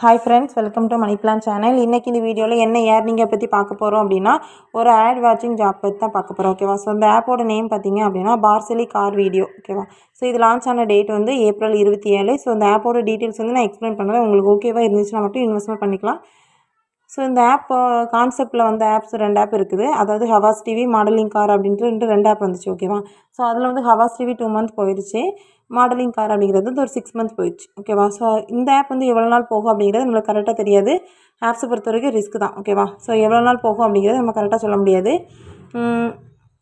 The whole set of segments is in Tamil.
Hi friends welcome to money plan channel இன்றைக்கி இந்த வீடியோவில் என்ன ஏர்னிங்கை பற்றி பார்க்க போகிறோம் அப்படின்னா ஒரு ஆட் வாட்சிங் ஜாப் பற்றி தான் பார்க்க போகிறோம் ஓகேவா ஸோ இந்த ஆப்போட நேம் பார்த்தீங்க அப்படின்னா பார்சலி கார் வீடியோ ஓகேவா ஸோ இது லான்ச் ஆன டேட் வந்து ஏப்ரல் இருபத்தி ஏழு. ஸோ இந்த ஆப்போட டீட்டெயில்ஸ் வந்து நான் எக்ஸ்பிளைன் பண்ணுறேன் உங்களுக்கு ஓகேவாக இருந்துச்சுன்னா மட்டும் இன்வெஸ்ட்மெண்ட் பண்ணிக்கலாம். ஸோ இந்த ஆப் கான்செப்ட்டில் வந்த ஆப்ஸ் ரெண்டு ஆப் இருக்குது. அதாவது ஹவாஸ் டிவி மாடலிங் கார் அப்படின்ட்டு ரெண்டு ரெண்டு ஆப் வந்துச்சு ஓகேவா ஸோ அதில் வந்து ஹவாஸ் டிவி டூ மந்த் போயிடுச்சு மாடலிங் கார் அப்படிங்கிறது வந்து ஒரு சிக்ஸ் மந்த் போயிடுச்சு ஓகேவா ஸோ இந்த ஆப் வந்து எவ்வளோ நாள் போகும் அப்படிங்கிறது நம்மளுக்கு கரெக்டாக தெரியாது. ஆப்ஸை பொறுத்த வரைக்கும் ரிஸ்க் தான் ஓகேவா ஸோ எவ்வளோ நாள் போகும் அப்படிங்கிறது நம்ம கரெக்டாக சொல்ல முடியாது.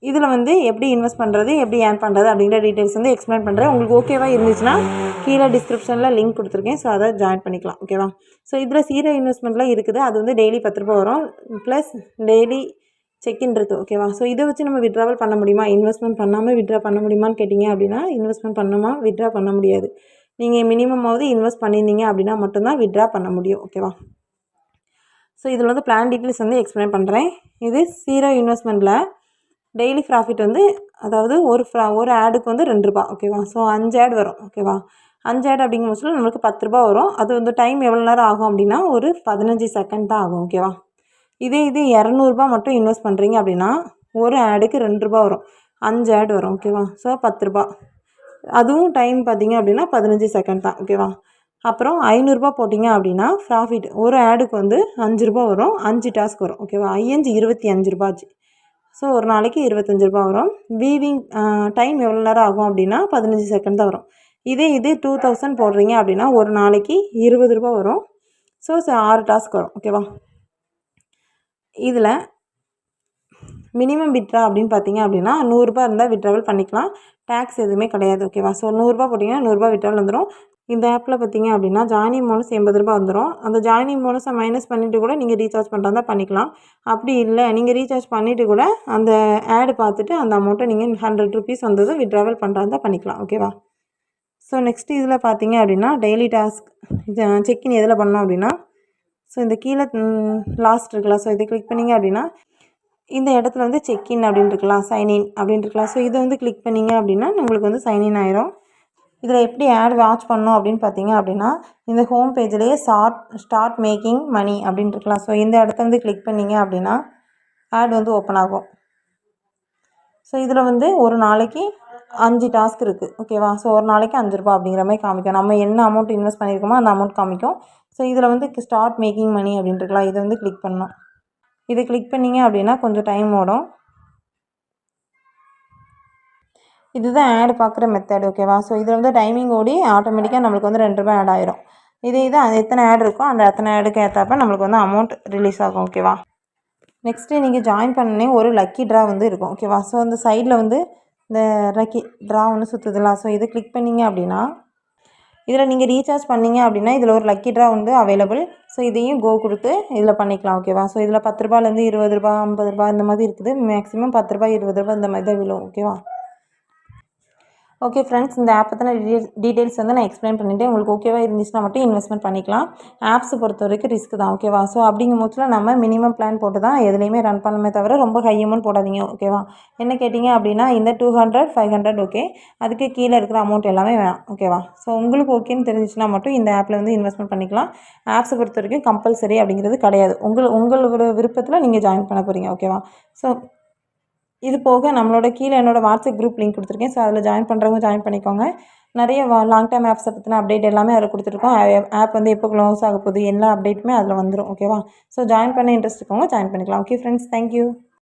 இதில் வந்து எப்படி இன்வெஸ்ட் பண்ணுறது எப்படி ஏர்ன் பண்ணுறது அப்படிங்கிற டீட்டெயில்ஸ் வந்து எக்ஸ்பிளைன் பண்ணுறேன் உங்களுக்கு ஓகேவாக இருந்துச்சுன்னா கீழே டிஸ்கிரிப்ஷனில் லிங்க் கொடுத்துருக்கேன். ஸோ அதை ஜாயின் பண்ணிக்கலாம். ஓகேவா ஸோ இதில் சீரோ இன்வெஸ்ட்மெண்ட்லாம் இருக்குது. அது வந்து டெய்லி பத்து ரூபா வரும். ப்ளஸ் டெய்லி செக்இன் இருக்குது ஓகேவா ஸோ இதை வச்சு நம்ம விட்ராவல் பண்ண முடியுமா? இன்வெஸ்ட்மெண்ட் பண்ணாமல் விட்ரா பண்ண முடியுமான்னு கேட்டிங்க அப்படின்னா இன்வெஸ்ட்மெண்ட் பண்ணுமா விட்ரா பண்ண முடியாது. நீங்கள் மினிமமாவது இன்வெஸ்ட் பண்ணியிருந்தீங்க அப்படின்னா மட்டும்தான் விட்ரா பண்ண முடியும். ஓகேவா ஸோ இதில் வந்து பிளான் டீட்டெயில்ஸ் வந்து எக்ஸ்பிளைன் பண்ணுறேன் இது சீரோ இன்வெஸ்ட்மெண்ட்டில் டெய்லி ப்ராஃபிட் வந்து அதாவது ஒரு ஃப்ரா ஒரு ஆடுக்கு வந்து ரெண்டு ரூபா ஓகேவா ஸோ அஞ்சு ஆட் வரும் ஓகேவா அஞ்சு ஆட் அப்படிங்கும் பட்சத்தில் நம்மளுக்கு பத்து ரூபா வரும். அது வந்து டைம் எவ்வளோ நேரம் ஆகும் அப்படின்னா ஒரு பதினஞ்சு செகண்ட் தான் ஆகும் ஓகேவா இதே இது இரநூறுபா மட்டும் இன்வெஸ்ட் பண்ணுறீங்க அப்படின்னா ஒரு ஆடுக்கு ரெண்டு ரூபா வரும். அஞ்சு ஆட் வரும் ஓகேவா ஸோ பத்து ரூபா. அதுவும் டைம் பார்த்தீங்க அப்படின்னா பதினஞ்சு செகண்ட் தான் ஓகேவா அப்புறம் ஐநூறுரூபா போட்டிங்க அப்படின்னா ப்ராஃபிட் ஒரு ஆடுக்கு வந்து அஞ்சு ரூபா வரும் அஞ்சு டாஸ்க் வரும் ஓகேவா ஐயஞ்சு இருபத்தி அஞ்சு ரூபாச்சு ஸோ ஒரு நாளைக்கு இருபத்தஞ்சி ரூபா வரும். வீவிங் டைம் எவ்வளோ நேரம் ஆகும் அப்படின்னா பதினஞ்சு செகண்ட் தான் வரும். இதே இது டூ தௌசண்ட் போடுறீங்க அப்படின்னா ஒரு நாளைக்கு இருபது ரூபா வரும். ஸோ ஆறு டாஸ்க் வரும். ஓகேவா இதில் மினிமம் விட்ரா அப்படின்னு பார்த்தீங்க அப்படின்னா நூறுரூபா இருந்தால் விட்ராவல் பண்ணிக்கலாம். டேக்ஸ் எதுவுமே கிடையாது ஓகேவா ஸோ நூறுரூபா போட்டிங்கன்னா நூறுரூபா விட்ராவல் வந்துடும் இந்த ஆப்பில் பார்த்தீங்க அப்படின்னா ஜாயினிங் மோனஸ் எண்பது ரூபா வந்துடும் அந்த ஜாயினிங் மோனஸை மைனஸ் பண்ணிவிட்டு கூட நீங்கள் ரீசார்ஜ் பண்ணுறதா பண்ணிக்கலாம். அப்படி இல்லை நீங்கள் ரீசார்ஜ் பண்ணிவிட்டு கூட அந்த ஆடு பார்த்துட்டு அந்த அமௌண்ட்டை நீங்கள் ஹண்ட்ரட் ருபீஸ் வந்தது விட்ராவல் பண்ணுறதா பண்ணிக்கலாம் ஓகேவா ஸோ நெக்ஸ்ட் இதில் பார்த்தீங்க அப்படின்னா டெய்லி டாஸ்க் இது செக்இன் எதில் பண்ணோம் அப்படின்னா ஸோ இந்த கீழே லாஸ்ட் இருக்கலாம் ஸோ இதை கிளிக் பண்ணிங்க அப்படின்னா இந்த இடத்துல வந்து செக்இன் அப்படின்னு இருக்கலாம் சைன்இன் அப்படின்னு இருக்கலாம் ஸோ இதை வந்து கிளிக் பண்ணிங்க அப்படின்னா உங்களுக்கு வந்து சைன்இன் ஆயிரும். இதில் எப்படி ஆட் வாட்ச் பண்ணோம் அப்படின்னு பார்த்தீங்க அப்படின்னா இந்த ஹோம் பேஜ்லேயே ஸ்டார்ட் ஸ்டார்ட் மேக்கிங் மணி அப்படின்னு இருக்கலாம் ஸோ இந்த இடத்த வந்து கிளிக் பண்ணிங்க அப்படின்னா ஆட் வந்து ஓப்பன் ஆகும். ஸோ இதில் வந்து ஒரு நாளைக்கு அஞ்சு டாஸ்க் இருக்குது ஓகேவா ஸோ ஒரு நாளைக்கு அஞ்சு ரூபா அப்படிங்கிற மாதிரி காமிக்கும். நம்ம என்ன அமௌண்ட் இன்வெஸ்ட் பண்ணியிருக்கோமோ அந்த அமௌண்ட் காமிக்கும். ஸோ இதில் வந்து ஸ்டார்ட் மேக்கிங் மணி அப்படின்ட்டுருக்கலாம் இதை வந்து கிளிக் பண்ணணும். இதை கிளிக் பண்ணிங்க அப்படின்னா கொஞ்சம் டைம் ஓடும். இதுதான் ஆட் பார்க்குற மெத்தட் ஓகேவா ஸோ இதில் வந்து டைமிங் ஓடி ஆட்டோமேட்டிக்காக நம்மளுக்கு வந்து ரெண்டு ரூபாய் ஆட் ஆயிரும். இதே இது அது எத்தனை ஆட் இருக்கோ அந்த எத்தனை ஆடுக்கு ஏற்றப்ப நம்மளுக்கு வந்து அமௌண்ட் ரிலீஸ் ஆகும் ஓகேவா நெக்ஸ்ட்டு நீங்கள் ஜாயின் பண்ணனே ஒரு லக்கி ட்ரா வந்து இருக்கும் ஓகேவா ஸோ அந்த சைடில் வந்து இந்த லக்கி ட்ரா ஒன்று சுற்றுதுலாம் ஸோ இதை கிளிக் பண்ணிங்க அப்படின்னா இதில் நீங்கள் ரீசார்ஜ் பண்ணிங்க அப்படின்னா இதில் ஒரு லக்கி ட்ரா வந்து அவைலபிள் ஸோ இதையும் கோ கொடுத்து இதில் பண்ணிக்கலாம் ஓகேவா ஸோ இதில் பத்து ரூபாலேருந்து இருபது ரூபா ஐம்பது ரூபா இந்த மாதிரி இருக்குது. மேக்ஸிமம் பத்து ரூபா இருபது ரூபா இந்த மாதிரி தான் விழும் ஓகேவா ஓகே ஃப்ரெண்ட்ஸ் இந்த ஆப் பற்றின டீட்டெயில்ஸ் வந்து நான் எக்ஸ்பிளைன் பண்ணிவிட்டேன் உங்களுக்கு ஓகேவாக இருந்துச்சுன்னா மட்டும் இன்வெஸ்ட்மெண்ட் பண்ணிக்கலாம். ஆப்ஸ் பொறுத்த வரைக்கும் ரிஸ்க் தான் ஓகேவா ஸோ அப்படிங்கும் போதில் நம்ம மினிமம் பிளான் போட்டு தான் எதுலேயுமே ரன் பண்ணுமே தவிர ரொம்ப ஹை அமௌண்ட் போடாதீங்க ஓகேவா என்ன கேட்டிங்க அப்படின்னா இந்த two hundred five hundred okay அதுக்கு கீழே இருக்கிற அமௌண்ட் எல்லாமே வேணாம் ஓகேவா ஸோ உங்களுக்கு ஓகேன்னு தெரிஞ்சிச்சுன்னா மட்டும் இந்த ஆப்பில் வந்து இன்வெஸ்ட்மெண்ட் பண்ணிக்கலாம். ஆப்ஸை பொறுத்த வரைக்கும் கம்பல்சரி அப்படிங்கிறது கிடையாது. உங்கள் உங்களோட விருப்பத்தில் நீங்கள் ஜாயின் பண்ண போகிறீங்க ஓகேவா ஸோ இது போக நம்மளோட கீழே என்னோடய வாட்ஸ்அப் குரூப் லிங்க் கொடுத்துருக்கேன். ஸோ அதில் ஜாயின் பண்ணுறவங்க ஜாயின் பண்ணிக்கோங்க. நிறைய லாங் டைம் ஆப்ஸை பற்றின அப்டேட் எல்லாமே அதில் கொடுத்துருக்கோம். ஆப் வந்து எப்போ க்ளோஸ் ஆக போகுது எல்லா அப்டேட்டுமே அதில் வந்துடும் ஓகேவா ஸோ ஜாயின் பண்ண இன்ட்ரெஸ்ட் இருக்கவங்க ஜாயின் பண்ணிக்கலாம். Okay friends thank you